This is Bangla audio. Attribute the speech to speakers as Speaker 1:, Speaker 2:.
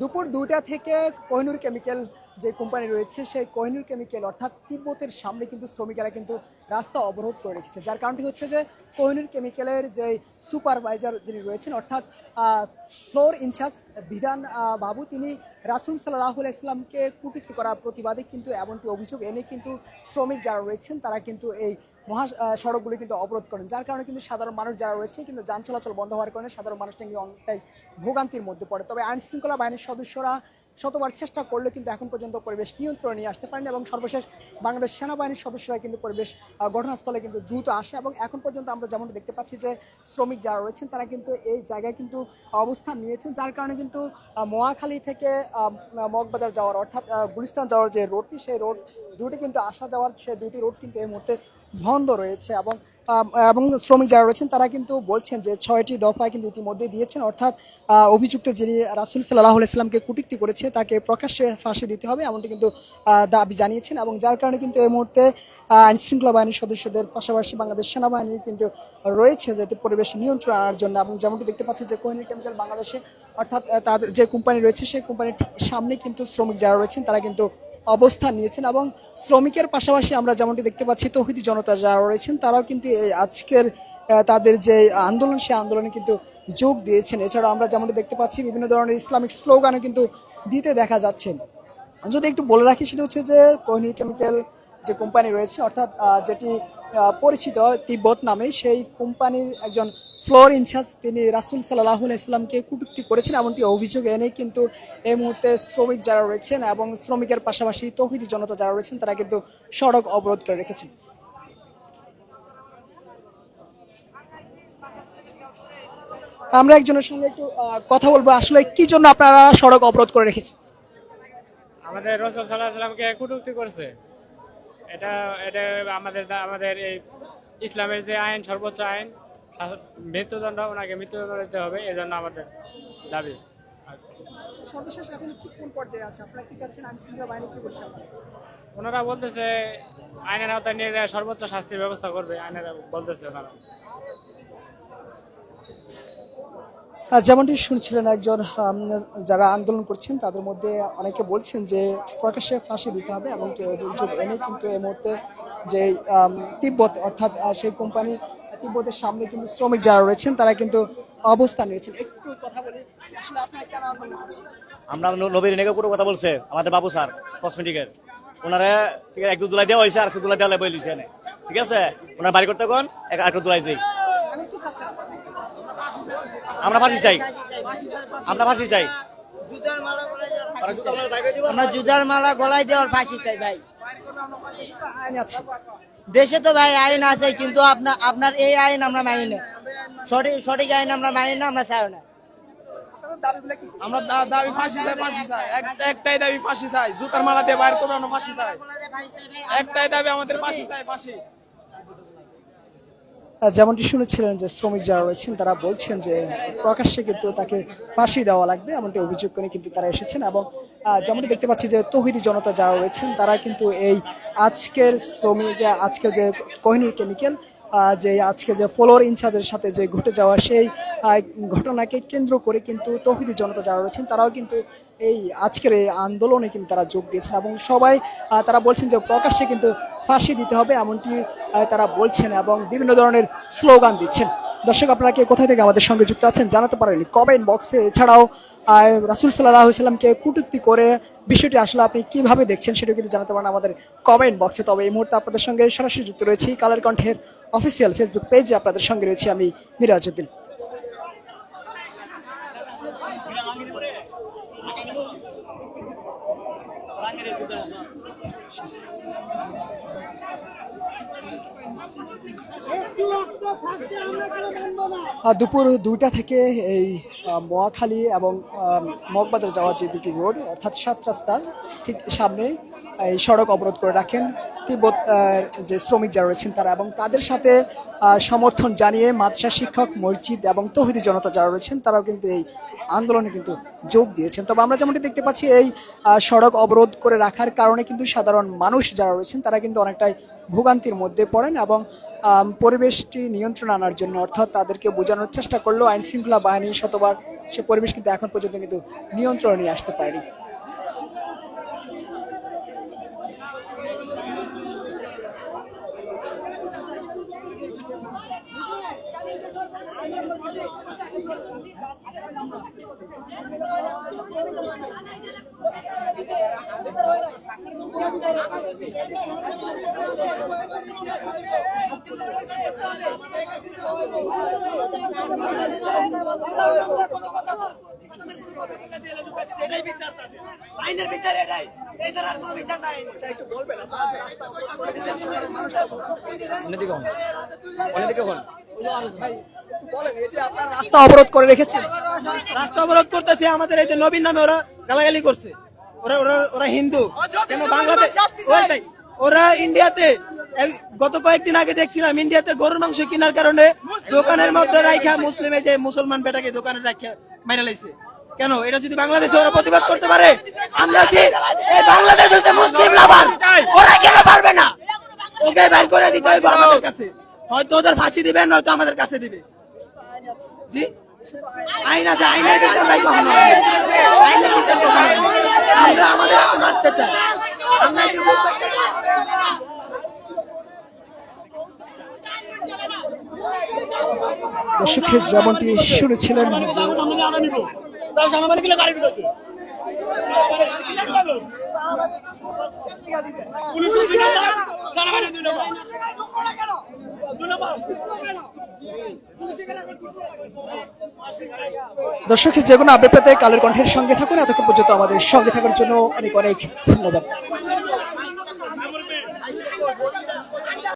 Speaker 1: দুপুর দুইটা থেকে কোহিনুর কেমিক্যাল যে কোম্পানি রয়েছে, সেই কোহিনুর কেমিক্যাল অর্থাৎ তিব্বতের সামনে কিন্তু শ্রমিকেরা কিন্তু রাস্তা অবরোধ করে রেখেছে। যার কারণটি হচ্ছে যে, কোহিনুর কেমিক্যালের যে সুপারভাইজার যিনি রয়েছেন, অর্থাৎ ফ্লোর ইনচার্জ বিধান বাবু, তিনি রাসুল সাল্লাহুল ইসলামকে কুটিত করার প্রতিবাদে কিন্তু এমনটি অভিযোগ এনে কিন্তু শ্রমিক যারা রয়েছেন, তারা কিন্তু এই মহা সড়কগুলি কিন্তু অবরোধ করেন, যার কারণে কিন্তু সাধারণ মানুষ যারা রয়েছে, কিন্তু যান চলাচল বন্ধ হওয়ার কারণে সাধারণ মানুষটা কিন্তু অনেকটাই ভোগান্তির মধ্যে পড়ে। তবে আইন শৃঙ্খলা বাহিনীর সদস্যরা শতবার চেষ্টা করলে কিন্তু এখন পর্যন্ত পরিবেশ নিয়ন্ত্রণে নিয়ে আসতে পারেনি এবং সর্বশেষ বাংলাদেশ সেনাবাহিনীর সদস্যরা কিন্তু পরিবেশ ঘটনাস্থলে কিন্তু দ্রুত আসে এবং এখন পর্যন্ত আমরা যেমন দেখতে পাচ্ছি যে শ্রমিক যারা রয়েছেন, তারা কিন্তু এই জায়গায় কিন্তু অবস্থান নিয়েছেন, যার কারণে কিন্তু মোয়াখালী থেকে মগবাজার যাওয়ার অর্থাৎ গুলিস্তান যাওয়ার যে রোডটি সেই রোড দুটি কিন্তু আসা যাওয়ার, সেই দুটি রোড কিন্তু এই মুহূর্তে বন্ধ রয়েছে এবং এবং শ্রমিক যারা রয়েছেন তারা কিন্তু বলছেন যে ছয়টি দফায় কিন্তু ইতিমধ্যে দিয়েছেন, অর্থাৎ অভিযুক্ত যিনি রাসুল সাল্লাহ ইসলামকে কুটিক্তি করেছে তাকে প্রকাশ্যে ফাঁসি দিতে হবে এমনটি কিন্তু দাবি জানিয়েছেন এবং যার কারণে কিন্তু এই মুহূর্তে আইন শৃঙ্খলা বাহিনীর সদস্যদের পাশাপাশি বাংলাদেশ সেনাবাহিনী কিন্তু রয়েছে যাতে পরিবেশ নিয়ন্ত্রণ আনার জন্য এবং যেমনটি দেখতে পাচ্ছি যে কোহিনী কেমিক্যাল বাংলাদেশে, অর্থাৎ তাদের যে কোম্পানি রয়েছে সেই কোম্পানির সামনে কিন্তু শ্রমিক যারা রয়েছেন তারা কিন্তু অবস্থান নিয়েছেন এবং শ্রমিকের পাশাপাশি আমরা যেমনটি দেখতে পাচ্ছি, তৌহিদি জনতা যারা রয়েছেন, তারাও কিন্তু আজকের তাদের যে আন্দোলন সেই আন্দোলনে কিন্তু যোগ দিয়েছেন। এছাড়া আমরা যেমনটি দেখতে পাচ্ছি, বিভিন্ন ধরনের ইসলামিক স্লোগানও কিন্তু দিতে দেখা যাচ্ছে। যদি একটু বলে রাখি, সেটা হচ্ছে যে কোহিনুর কেমিক্যাল যে কোম্পানি রয়েছে, অর্থাৎ যেটি পরিচিত তিব্বত নামে, সেই কোম্পানির একজন ফ্লোর ইনচার্জ তিনি রাসুল সাল্লাহ ইসলামকে কটূক্তি করেছেন, এমনটি অভিযোগ এনে কিন্তু এই মুহূর্তে শ্রমিক যারা রয়েছেন এবং শ্রমিকের পাশাপাশি তৌহিদি জনতা যারা রয়েছেন, তারা কিন্তু সড়ক অবরোধ করে রেখেছেন। আমরা একজনের সঙ্গে একটু কথা বলব। আসলে কি জন্য আপনারা সড়ক অবরোধ করে রেখেছেন?
Speaker 2: আমাদের রসুল সাল্লাহ সাল্লামকে কটূক্তি করছে। এটা এটা আমাদের আমাদের এই ইসলামের যে আইন, সর্বোচ্চ আইন মৃত্যুদণ্ড ওনাকে মৃত্যুদণ্ড দিতে হবে এই জন্য আমাদের দাবি।
Speaker 1: সর্বশেষ এখন কি কোন পর্যায়ে আছে? আপনারা কি চাচ্ছেন আইন শৃঙ্খলা বাহিনী কি
Speaker 2: ওনারা বলতেছে আইনের আওতায় নিয়ে যায় সর্বোচ্চ শাস্তির ব্যবস্থা করবে আইনের বলতেছে ওনারা।
Speaker 1: যেমনটি শুনছিলেন একজন যারা আন্দোলন করছেন তাদের মধ্যে অনেকে বলছেন যে প্রকাশ্যে ফাঁসি দিতে হবে এবং অভিযোগ এনে কিন্তু এই মুহূর্তে যে তিব্বত অর্থাৎ সেই কোম্পানি তিব্বতের সামনে কিন্তু শ্রমিক যারা রয়েছেন তারা কিন্তু অবস্থান নিয়েছেন। একটু কথা বলি আসলে আপনারা কেন আন্দোলন করছেন
Speaker 3: আমরা নবীর নেগে পুরো কথা বলছে আমাদের বাবু স্যার কসমেটিকের ওনারা ঠিক আছে একটু দুলাই দেওয়া হয়েছে আর একটু দুলাই দেওয়া বই লিছে ঠিক আছে? ওনার বাড়ি করতে কোন? এক একটু দুলাই দিই।
Speaker 1: আমি কি চাচ্ছেন আপনারা?
Speaker 3: আমরা ফাঁসি চাই। আমরা ফাঁসি চাই।
Speaker 4: আমরা জুতার মালা গলায় দেওয়ার ফাঁসি চাই ভাই।
Speaker 1: আইন আছে।
Speaker 4: দেশে তো ভাই আইন আছে কিন্তু আপনার আপনার এই আইন আমরা মানি না। সঠিক সঠিক আইন আমরা মানি না আমরা চাই না।
Speaker 1: আপনাদের দাবিগুলো কি
Speaker 5: আমরা দাবি ফাঁসি চাই ফাঁসি চাই। একটাই দাবি ফাঁসি চাই জুতার মালা দিয়ে বাইর করে আমরা ফাঁসি চাই। একটাই দাবি আমাদের ফাঁসি চাই ফাঁসি।
Speaker 1: যেমনটি শুনেছিলেন যে শ্রমিক যারা রয়েছেন তারা বলছেন যে প্রকাশ্যে কিন্তু তাকে ফাঁসি দেওয়া লাগবে এমনটি অভিযোগ করে কিন্তু তারা এসেছেন এবং যেমনটি দেখতে পাচ্ছি যে তহিদি জনতা যারা রয়েছেন, তারা কিন্তু এই আজকের শ্রমিক, আজকের যে কোহিনুর কেমিক্যাল যে আজকে যে ফলোয়ার ইনচার্জের সাথে যে ঘটে যাওয়া সেই ঘটনাকে কেন্দ্র করে কিন্তু তহিদি জনতা যারা রয়েছেন, তারাও কিন্তু এই আজকের এই আন্দোলনে কিন্তু তারা যোগ দিয়েছেন এবং সবাই তারা বলছেন যে প্রকাশ্যে কিন্তু ফাঁসি দিতে হবে এমনটি তারা বলছেন এবং বিভিন্ন ধরনের স্লোগান দিচ্ছেন। দর্শক, আপনারা কে কোথা থেকে আমাদের সঙ্গে যুক্ত আছেন জানাতে পারেন কমেন্ট বক্সে, এছাড়াও রাসুল সাল্লাহ সাল্লামকে কটূক্তি করে বিষয়টি আসলে আপনি কীভাবে দেখছেন সেটা কিন্তু জানাতে পারেন আমাদের কমেন্ট বক্সে তবে এই মুহূর্তে আপনাদের সঙ্গে সরাসরি যুক্ত রয়েছি কালার কণ্ঠের অফিসিয়াল ফেসবুক পেজে আপনাদের সঙ্গে রয়েছি আমি মিরাজউদ্দিন। দুপুর দুইটা থেকে এই মোয়াখালী এবং মগবাজার যাওয়ার যে দুটি রোড, অর্থাৎ সাত রাস্তার ঠিক সামনে এই সড়ক অবরোধ করে রাখেন। তিব্বত যে শ্রমিক যারা রয়েছেন তারা এবং তাদের সাথে সমর্থন জানিয়ে মাদ্রাসা শিক্ষক, মসজিদ এবং তহিদি জনতা যারা রয়েছেন তারাও কিন্তু এই আন্দোলনে কিন্তু যোগ দিয়েছেন। তবে আমরা যেমনটি দেখতে পাচ্ছি, এই সড়ক অবরোধ করে রাখার কারণে কিন্তু সাধারণ মানুষ যারা রয়েছেন, তারা কিন্তু অনেকটাই ভোগান্তির মধ্যে পড়েন এবং পরিবেশটি নিয়ন্ত্রণ আনার জন্য অর্থাৎ তাদেরকে বোঝানোর চেষ্টা করল আইন শৃঙ্খলা বাহিনী শতবার সে পরিবেশ কিন্তু এখন পর্যন্ত কিন্তু নিয়ন্ত্রণে নিয়ে আসতে পারেনি।
Speaker 5: আইনের বিচার এটাই এই ছাড়া আর কোনো বিচার নাই
Speaker 1: একটু বলবেন
Speaker 3: অন্যদিকে
Speaker 1: অন্যদিকে রাস্তা অবরোধ করে রেখেছেন।
Speaker 5: রাস্তা অবরোধ করতেছে আমাদের এই যে নবীন নামে ওরা গালাগালি করছে। ওরা ওরা ওরা হিন্দু। কেন বাংলাদেশ ওইটাই ওরা ইন্ডিয়াতে গত কয়েকদিন আগে দেখছিলাম ইন্ডিয়াতে গরুর মাংস কেনার কারণে দোকানের মধ্যে রাখা মুসলিমে যে মুসলমান বেটাকে দোকানে রাখা মাইরা লাইছে। কেন? এটা যদি বাংলাদেশে ওরা প্রতিবাদ করতে পারে? আমরা এই বাংলাদেশ হচ্ছে মুসলিম লাভার। ওরা কেন পারবে না? ওকে বের করে দিতে হবে আমাদের কাছে। হয়তো ওদের ফাঁসি দিবে নয়তো আমাদের কাছে দিবে। জি? আইন আছে আইনের বিচার নাই কখনো। আইনের বিচার কখনো আমরা আমাদের মারতে চাই। আমরা কি করতে চাই?
Speaker 1: দর্শক যেমনটি শুনেছিলেন যে দর্শক, যে কোনো আপডেট পেতে কালের কণ্ঠের সঙ্গে থাকুন। এতক্ষণ পর্যন্ত আমাদের সঙ্গে থাকার জন্য অনেক অনেক ধন্যবাদ।